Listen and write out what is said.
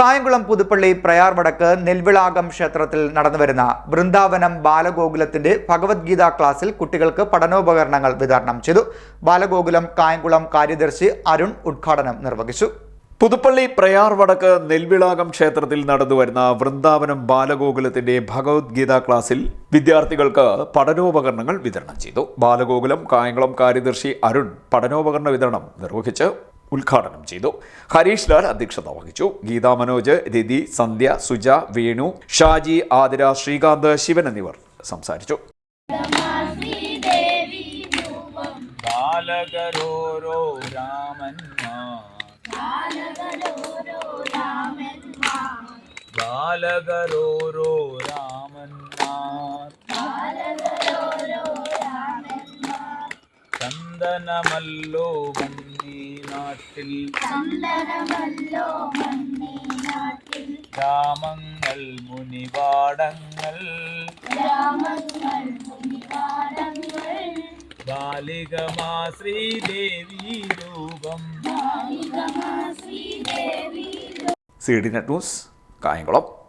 കായംകുളം പുതുപ്പള്ളി പ്രയാർ വടക്ക് നെൽവിളാകം ക്ഷേത്രത്തിൽ നടന്നുവരുന്ന വൃന്ദാവനം ബാലഗോകുലത്തിന്റെ ഭഗവത്ഗീത ക്ലാസ്സിൽ കുട്ടികൾക്ക് പഠനോപകരണങ്ങൾ വിതരണം ചെയ്തു. ബാലഗോകുലം കായംകുളം കാര്യദർശി അരുൺ ഉദ്ഘാടനം നിർവഹിച്ചു. പുതുപ്പള്ളി പ്രയാർ വടക്ക് നെൽവിളാകം ക്ഷേത്രത്തിൽ നടന്നുവരുന്ന വൃന്ദാവനം ബാലഗോകുലത്തിന്റെ ഭഗവത്ഗീത ക്ലാസ്സിൽ വിദ്യാർത്ഥികൾക്ക് പഠനോപകരണങ്ങൾ വിതരണം ചെയ്തു. ബാലഗോകുലം കായംകുളം കാര്യദർശി അരുൺ പഠനോപകരണ വിതരണം നിർവഹിച്ച് ഉദ്ഘാടനം ചെയ്തു. ഹരീഷ് ലാൽ അധ്യക്ഷത വഹിച്ചു. ഗീതാ മനോജ് രതി സന്ധ്യ സുജ വേണു ഷാജി ആതിര ശ്രീകാന്ത് ശിവൻ എന്നിവർ സംസാരിച്ചു. ചന്ദനമല്ലോ നാട്ടിൽ രാമങ്ങൾ മുനിപാടങ്ങൾ. ബാലികമാ ശ്രീദേവി രൂപം. C D net news Kayamkulam.